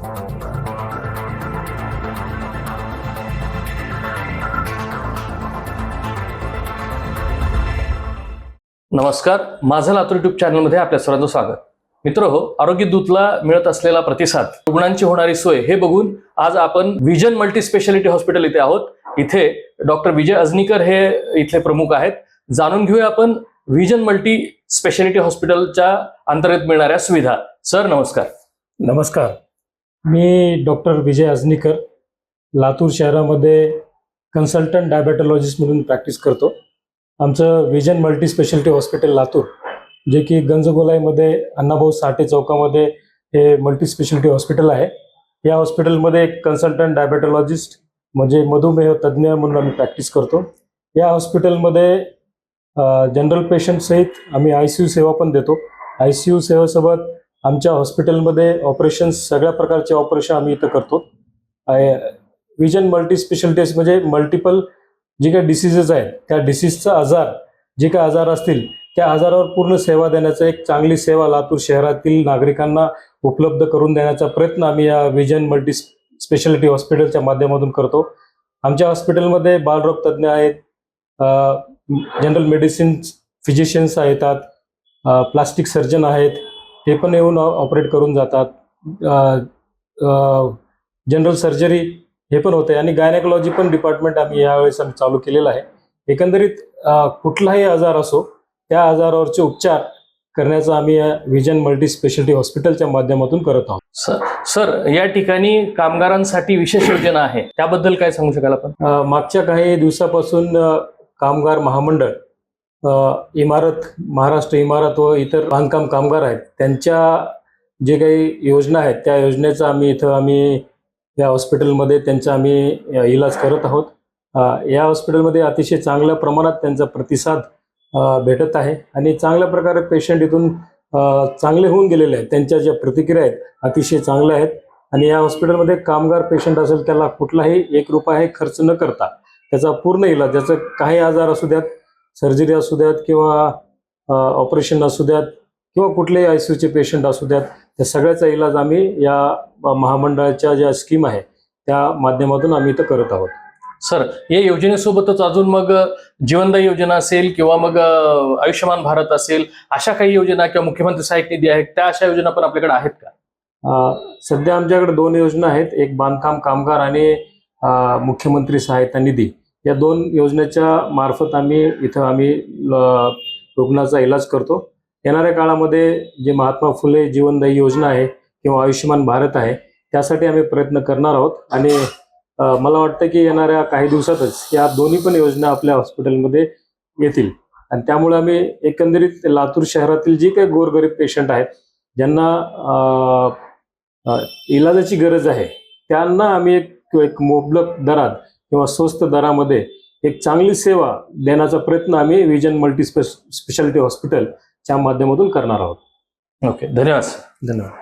नमस्कार. माझं लातूर युट्यूब चॅनलमध्ये आपल्या सर्वांचं स्वागत. मित्र हो आरोग्य दूतला मिळत असलेला प्रतिसाद रुग्णांची होणारी सोय हे बघून आज आपण विजन मल्टी स्पेशालिटी हॉस्पिटल इथे आहोत. इथे डॉक्टर विजय अजनीकर हे इथले प्रमुख आहेत. जाणून घेऊया आपण विजन मल्टी स्पेशालिटी हॉस्पिटलच्या अंतर्गत मिळणाऱ्या सुविधा. सर नमस्कार. नमस्कार. मी डॉक्टर विजय अजनीकर लातूर शहरामध्ये कन्सल्टंट डायबेटॉलॉजिस्ट म्हणून प्रॅक्टिस करतो. आमचं vision multi speciality hospital Latur जे की गंजगोलाईमध्ये अण्णाभाऊ साठे चौकामध्ये हे मल्टी स्पेशालिटी हॉस्पिटल आहे. या हॉस्पिटलमध्ये एक कन्सल्टंट डायबेटॉलॉजिस्ट म्हणजे मधुमेह तज्ज्ञ म्हणून आम्ही प्रॅक्टिस करतो. या हॉस्पिटलमध्ये जनरल पेशंटसहित आम्ही आय सी यू सेवा पण देतो. आय सी यू सेवेसोबत आमच्या हॉस्पिटलमध्ये ऑपरेशन्स सगळ्या प्रकारचे ऑपरेशन आम्ही इथं करतो. विजन मल्टी स्पेशालिटीज म्हणजे मल्टिपल जे काही डिसिजेस आहेत त्या डिसीजचा आजार जे काही आजार असतील त्या आजारावर पूर्ण सेवा देण्याचा एक चांगली सेवा लातूर शहरातील नागरिकांना उपलब्ध करून देण्याचा प्रयत्न आम्ही या विजन मल्टी स्पेशालिटी हॉस्पिटलच्या माध्यमातून करतो. आमच्या हॉस्पिटलमध्ये बालरोग तज्ज्ञ आहेत जनरल मेडिसिन फिजिशियन्स येतात प्लास्टिक सर्जन आहेत ते पण येऊन ऑपरेट करून जातात. जनरल सर्जरी हे पण होते आणि गायनेकॉलॉजी पण डिपार्टमेंट आम्ही यावेळेस आम्ही चालू केलेलं आहे. एकंदरीत कुठलाही आजार असो त्या आजारावरचे उपचार करण्याचा आम्ही या विजन मल्टी स्पेशालिटी हॉस्पिटलच्या माध्यमातून करत आहोत. सर सर या ठिकाणी कामगारांसाठी विशेष योजना आहे. त्याबद्दल काय सांगू शकाल आपण? मागच्या काही दिवसापासून कामगार महामंडळ इमारत महाराष्ट्र इमारत व इतर बांधकाम कामगार आहेत. त्यांच्या जे काही योजना आहेत त्या योजनेचा आम्ही इथं आम्ही या हॉस्पिटलमध्ये त्यांचा आम्ही इलाज करत आहोत. या हॉस्पिटलमध्ये अतिशय चांगल्या प्रमाणात त्यांचा प्रतिसाद भेटत आहे आणि चांगल्या प्रकारे पेशंट इथून चांगले होऊन गेलेले आहेत. त्यांच्या ज्या प्रतिक्रिया आहेत अतिशय चांगल्या आहेत आणि या हॉस्पिटलमध्ये कामगार पेशंट असेल त्याला कुठलाही एक रुपयाही खर्च न करता त्याचा पूर्ण इलाज ज्याचं काही आजार असू द्यात सर्जरी असू द्यात किंवा ऑपरेशन असू द्यात किंवा कुठलेही आय सी यूचे पेशंट असू द्यात त्या सगळ्याचा इलाज आम्ही या महामंडळाच्या ज्या स्कीम आहे त्या माध्यमातून आम्ही इथं करत आहोत. सर या योजनेसोबतच अजून मग जीवनदायी योजना असेल किंवा मग आयुष्यमान भारत असेल अशा काही योजना किंवा मुख्यमंत्री सहाय्यक निधी आहेत त्या अशा योजना पण आपल्याकडे आहेत का? सध्या आमच्याकडे दोन योजना आहेत. एक बांधकाम कामगार आणि मुख्यमंत्री सहायता निधी. या दोन योजनेच्या मार्फत आम्ही इथं आम्ही रुग्णाचा इलाज करतो. येणाऱ्या काळामध्ये जे महात्मा फुले जीवनदायी योजना आहे किंवा आयुष्यमान भारत आहे त्यासाठी आम्ही प्रयत्न करणार आहोत. आणि मला वाटतं की येणाऱ्या काही दिवसातच या दोन्ही पण योजना आपल्या हॉस्पिटलमध्ये येतील. आणि त्यामुळे आम्ही एकंदरीत लातूर शहरातील जी काही गोरगरीब पेशंट आहेत ज्यांना इलाजाची गरज आहे त्यांना आम्ही एक एक मोबलक दरात किंवा स्वस्त दरामध्ये एक चांगली सेवा देण्याचा प्रयत्न आम्ही विजन मल्टी स्पेशालिटी हॉस्पिटलच्या माध्यमातून करणार आहोत. ओके धन्यवाद धन्यवाद.